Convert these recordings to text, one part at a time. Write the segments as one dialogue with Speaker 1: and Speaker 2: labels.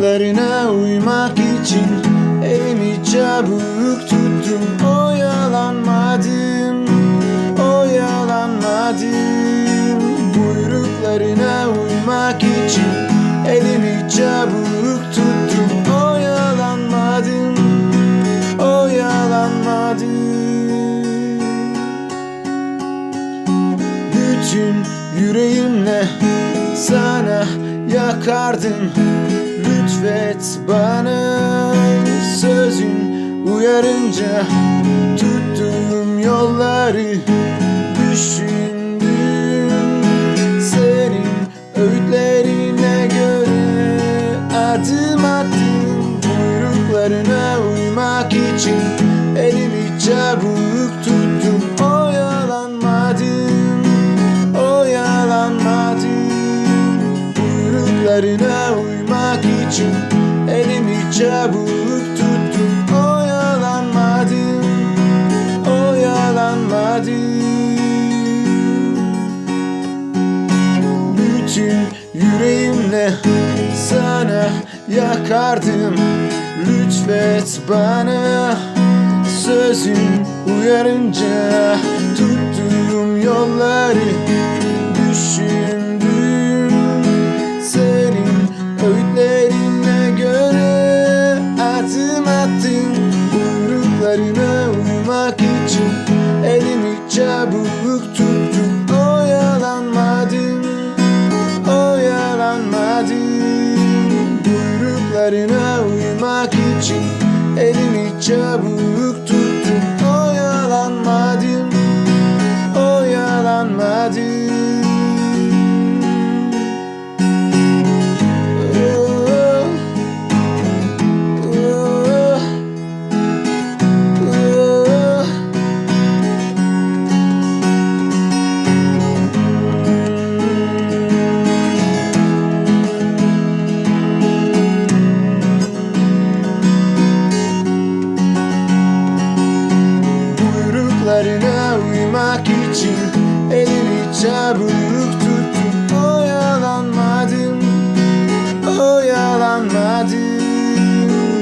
Speaker 1: Buyruklarına uymak için elimi çabuk tuttum. Oyalanmadım, oyalanmadım. Buyruklarına uymak için elimi çabuk tuttum. Oyalanmadım, oyalanmadım. Bütün yüreğimle sana yakardım Lütfet bana sözün uyarınca Tuttuğum yolları düşündüm. Senin öğütlerine göre adım attım Buyruklarına uymak için elimi çabuk tuttum. Oyalanmadım, oyalanmadım. Buyruklarına yakardım Lütfet bana. Sözün uyarınca Tuttuğum yolları düşündüm Buyruklarına uymak için elimi çabuk tuttum Oyalanmadım, oyalanmadım Buyruklarına uymak için elimi çabuk tuttum. Oyalanmadım, oyalanmadım.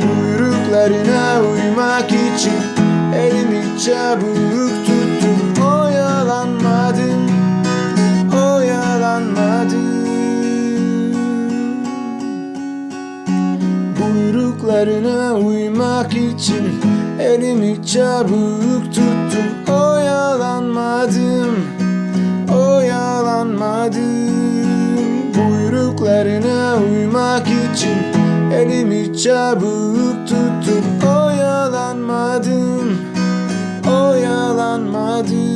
Speaker 1: Buyruklarına uymak için elimi çabuk tuttum. Oyalanmadım, oyalanmadım. Buyruklarına uymak için elimi çabuk tuttum Oyalanmadım, oyalanmadım. Buyruklarına uymak için elimi çabuk tuttum Oyalanmadım, oyalanmadım